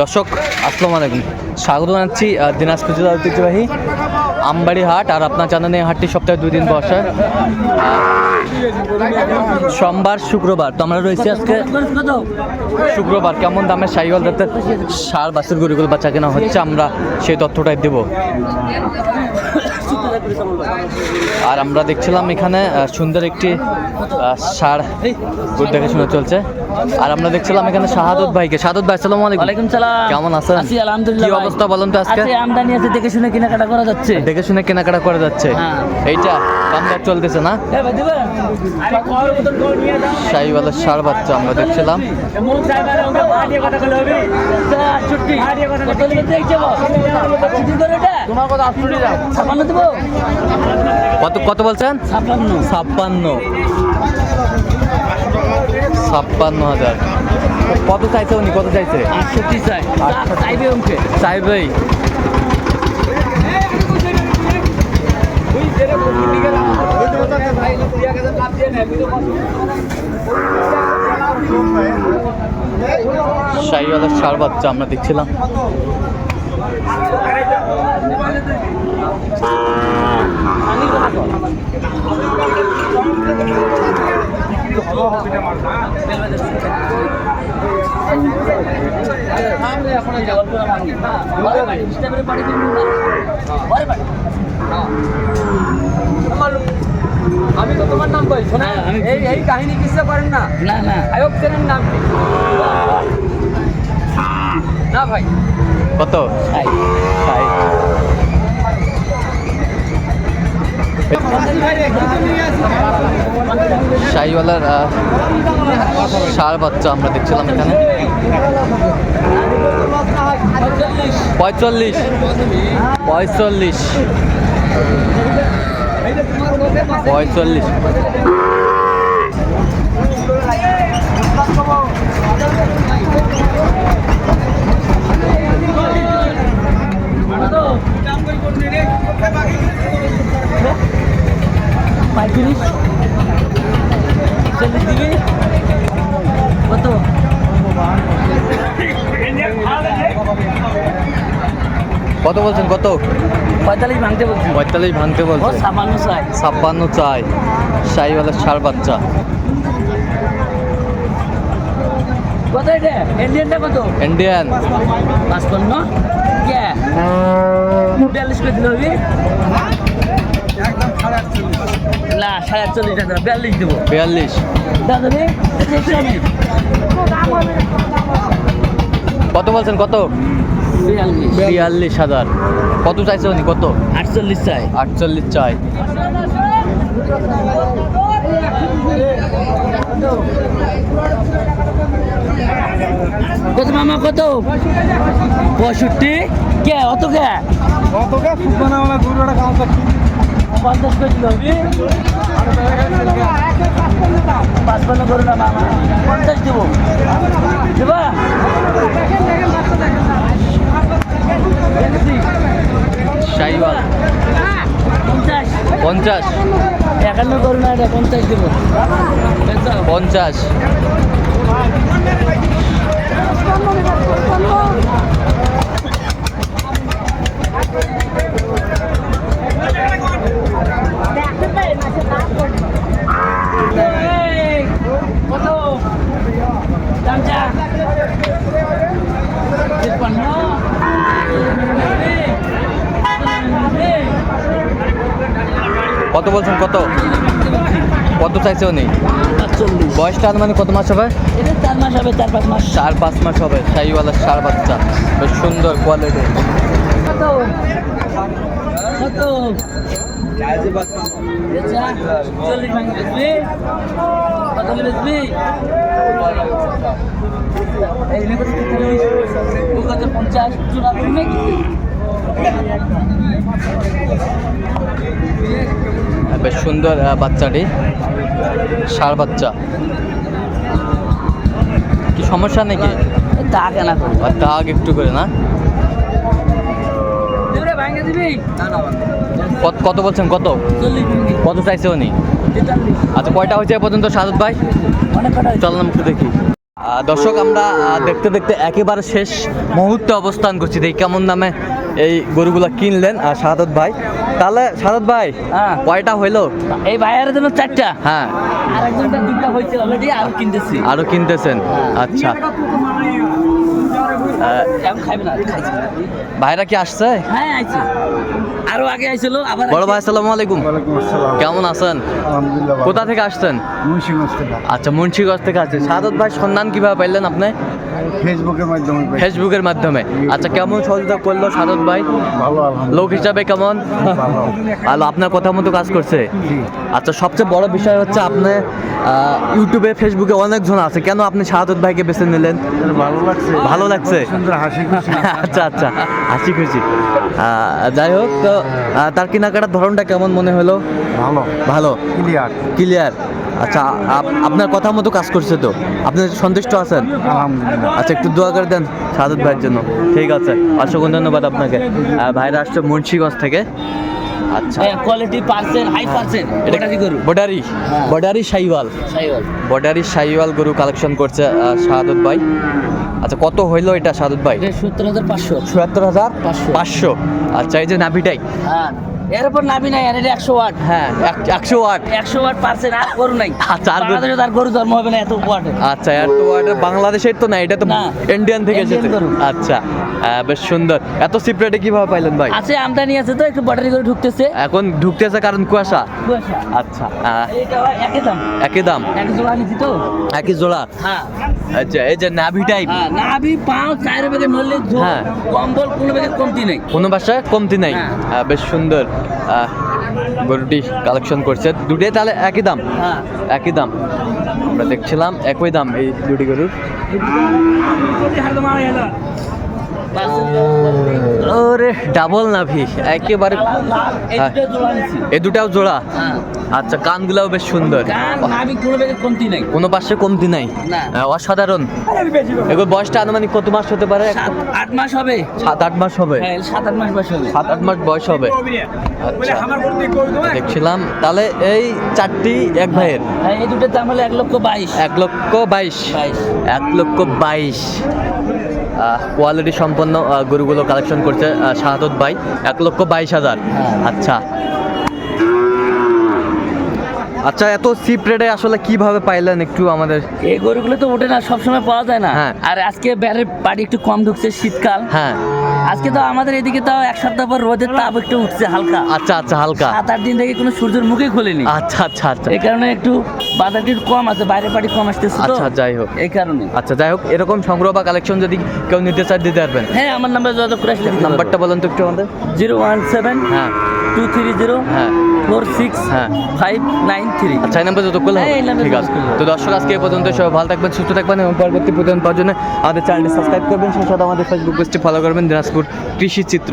দর্শক আসসালামু আলাইকুম। স্বাগত জানাচ্ছি দিনাজপুর জেলা ঐতিহ্যবাহী আমবাড়ি হাট আর আপনার জানেন এই হাটটি সপ্তাহে দুই দিন বসে। সোমবার শুক্রবার। তো আমরা রয়েছি আজকে শুক্রবার। কেমন দামে সাইকেল যাতে সার বাসের গরুগুলো বাচ্চা কেনা হচ্ছে? আমরা সেই তথ্যটাই দেব। আর আমরা দেখছিলাম এখানে সুন্দর একটি আহ, সার গরু দেখাশোনা চলছে। আর আমরা দেখছিলাম এখানে শাহাদত ভাইকে। শাহাদত ভাই আসসালামু আলাইকুম। ওয়ালাইকুম সালাম। কেমন আছেন? আছি আলহামদুলিল্লাহ কি অবস্থা বলুন তো আজকে? আছে আমদানি আছে দেখে শুনে কেনাকাটা করা যাচ্ছে। দেখে শুনে কেনাকাটা করা যাচ্ছে। হ্যাঁ। এইটা কামদার চলতেছে না? শাহিওয়ালা সার বাচ্চা আমরা দেখছিলাম। কত? কত বলছেন। ছাপ্পান্ন। ছাপ্পান্ন। হাজার। কত চাইছে উনি? কত চাইছে? আটষট্টি চাই। চাইবে চাইবেই। শাহিওয়ালা সার বাচ্চা আমরা দেখছিলাম। আমি তো তোমার নাম হ্যাঁ, আমি এই এই কাহিনী কিসে করেন না না না আয়ব সেনের নাম কি না ভাই কত চাই। ষাট। শাহিওয়ালার ষাঁড় বাচ্চা আমরা দেখছিলাম এখানে। পঁয়তাল্লিশ পঁয়তাল্লিশ পঁয়তাল্লিশ পঁয়ত্রিশ চল্লিশ দিবি কত কত বলছেন? কত? পঁয়তাল্লিশ ভাঙতে বলছি। পঁয়তাল্লিশ ভাঙতে ও বলছে ছাপান্ন চাই। ছাপ্পান্ন চাই। শাহিওয়ালার ষাঁড় বাচ্চা। কত এটা? ইন্ডিয়ানটা কত? ইন্ডিয়ান। পাঁচপান্ন? কে বিয়াল্লিশ করে দিল হবি। না সাড়ে আটচল্লিশ টাকা। বিয়াল্লিশ দেবো। বিয়াল্লিশ। দাদা কত বলছেন? কত? বিয়াল্লিশ। হাজার। কত চাইছে উনি? কত? আটচল্লিশ চাই। আটচল্লিশ চাই। কত মামা কত? পঁয়ষট্টি? কে? অত কে? পঞ্চাশ করে দিল হবি পাঁচপান্ন করো না মামা। পঞ্চাশ দেবো। দেবা? শাহিওয়াল পঞ্চাশ। পঞ্চাশ। একান্ন করো না এটা পঞ্চাশ দেবো। পঞ্চাশ এই, কত দামটা তিপ্পান্ন কত বলছেন কত কত চাইছে উনি বয়সটা মানে কত মাস হবে চার মাস হবে চার পাঁচ মাস চার পাঁচ মাস হবে ষাঁড় বাচ্চা বেশ সুন্দর কোয়ালিটি পঞ্চাশ বেশ সুন্দর বাচ্চাটি সার বাচ্চা। কি সমস্যা নাকি? করব আর দাগ একটু করে না? না না কত কত বলছেন কত? কত চাইছে উনি? আচ্ছা কয়টা হয়েছে পর্যন্ত সাদত ভাই? অনেক কটা চল নাম একটু দেখি। আহ, দর্শক আমরা দেখতে দেখতে একেবারে শেষ মুহূর্তে অবস্থান করছি। দেখি কেমন দামে এই গরুগুলা কিনলেন আর সাদত ভাই। তাহলে সাদত ভাই হ্যাঁ। কয়টা হইল? এই ভাইয়ের জন্য চারটা। হ্যাঁ। আর একজনটা দুটা হয়েছে অলরেডি আর কিনতেছি। আরও কিনতেছেন? আচ্ছা। ভাইরা কি আসছে? হ্যাঁ আইছি। আরও আগে আইছিল আবার বড় ভাই আসসালামু আলাইকুম। ওয়ালাইকুম কেমন আছেন? কোথা থেকে আসছেন? মুন্সিগঞ্জ থেকে। আচ্ছা মুন্সিগঞ্জ থেকে আসছেন। সাদত ভাই সন্ধান কীভাবে পাইলেন আপনি? ফেসবুকের মাধ্যমে ফেসবুকের মাধ্যমে। আচ্ছা কেমন সহযোগিতা করল সাদত ভাই? ভালো লোক হিসাবে কেমন? ভালো। আপনার কথা মতো কাজ করছে? আচ্ছা সবচেয়ে বড় বিষয় হচ্ছে আপনি ইউটিউবে ফেসবুকে অনেকজন আছে। কেন আপনি শাহাদত ভাইকে বেছে নিলেন? ভালো লাগছে। ভালো লাগছে। আচ্ছা আচ্ছা হাসি খুশি। যাই হোক তো তার কেনাকাটার ধরনটা কেমন মনে হলো? ভালো। ভালো। ক্লিয়ার ক্লিয়ার আচ্ছা আপ- আপনার কথা মতো কাজ করছে তো। আপনি সন্তুষ্ট আছেন? আচ্ছা একটু দোয়া করে দেন সাদত ভাইয়ের জন্য। ঠিক আছে অসংখ্য ধন্যবাদ আপনাকে। ভাইরা আসছে মুন্সিগঞ্জ থেকে। আচ্ছা। কোয়ালিটি পার্সেন্ট হাই পার্সেন্ট এটা কি করু বডারি হ্যাঁ। বডারি সাইওয়াল। সাইওয়াল। বডারি সাইওয়াল গরু কালেকশন করছে শাহাদত ভাই। আচ্ছা কত হইল এটা শাহাদত ভাই? সত্তর হাজার পাঁচশো। চুয়াত্তর হাজার পাঁচশো। পাঁচশো। আচ্ছা এই যে নাভিটাই। হ্যাঁ। এর উপর নাবি নাই আর এটা একশো ওয়াট। হ্যাঁ একশো আট একশো ওয়াট পার্সেন্ট আর গরু নাই। আচ্ছা, আর বাংলাদেশে তার গরু জন্ম হবে না এত ওয়াট। আচ্ছা আর তো এটা বাংলাদেশের তো না এটা তো ইন্ডিয়ান থেকে এসেছে। আচ্ছা বেশ সুন্দর। এত চিপ রেটে কীভাবে পাইলেন ভাই? আছে আমদানি আছে তো একটু ব্যাটারি করে ঢুকতেছে। এখন ঢুকতেছে কারণ কুয়াশা। কুয়াশা। আচ্ছা একই দাম। একই দাম? এক জোড়া নিচ্ছি তো। একই জোড়া? হ্যাঁ। আচ্ছা এই যে নাভি টাইপ নাভি পাও চার বেগে নড়লে হ্যাঁ। কম্বল কোনো বেগে কমতি নেই। কোনো বাসায় কমতি নাই? হ্যাঁ। বেশ সুন্দর। গরুটি কালেকশন করছে। দুটোই তাহলে একই দাম? হ্যাঁ। একই দাম। আমরা দেখছিলাম একই দাম এই দুটি গরুর। ওরে ডাবল নাভি একেবারে এই হ্যাঁ। দুটো দুটাও জোড়া? হ্যাঁ। আচ্ছা কানগুলাও বেশ সুন্দর। কোনো বেগে কমতি নেই। কোনো পাশে কমতি নাই? অসাধারণ। এগুলো বয়সটা আনুমানিক কত মাস হতে পারে? আট মাস হবে। সাত আট মাস হবে? হ্যাঁ সাত আট মাস বয়স হবে। সাত আট মাস বয়স হবে। আচ্ছা। দেখছিলাম। তাহলে এই চারটি এক ভাইয়ের? হ্যাঁ এই দুটোর দাম হলো এক লক্ষ বাইশ। এক লক্ষ বাইশ। এক লক্ষ বাইশ। কোয়ালিটি সম্পন্ন গরুগুলো কালেকশন করছে শাহাদত ভাই। এক লক্ষ বাইশ হাজার। হ্যাঁ। আচ্ছা। আচ্ছা এত চিপ রেটে আসলে কীভাবে পাইলেন একটু আমাদের? এই গরুগুলো তো ওঠে না সবসময় পাওয়া যায় না। হ্যাঁ। আর আজকে ব্যারের বাড়ি একটু কম ঢুকছে শীতকাল। হ্যাঁ। আজকে তো আমাদের এদিকে তাও এক সপ্তাহ পর রোদের তাপ একটু উঠছে হালকা। আচ্ছা আচ্ছা হালকা। সাত আট দিন থেকে কোনো সূর্যের মুখে খোলেনি। আচ্ছা আচ্ছা আচ্ছা। এই কারণে একটু বাজারটি একটু কম আছে বাইরের বাড়ি কম আসতেছে তো। আচ্ছা যাই হোক। এই কারণে। আচ্ছা যাই হোক এরকম সংগ্রহ বা কালেকশন যদি কেউ নিতে চায় দিতে পারবেন। হ্যাঁ আমার নাম্বার যোগাযোগ করে আসলে নাম্বারটা বলেন তো একটু আমাদের। জিরো ওয়ান সেভেন হ্যাঁ। টু থ্রি জিরো হ্যাঁ। ফোর সিক্স হ্যাঁ। ফাইভ নাইন থ্রি আচ্ছা এই নাম্বার যত করলে হ্যাঁ, ঠিক আছে। তো দর্শক আজকে এ পর্যন্ত সবাই ভালো থাকবেন সুস্থ থাকবেন এবং পরবর্তী প্রতিদিন পাওয়ার জন্য আমাদের চ্যানেলটি সাবস্ক্রাইব করবেন। সেই সাথে আমাদের ফেসবুক পেজটি ফলো করবেন দিনাজপুর কৃষি চিত্র।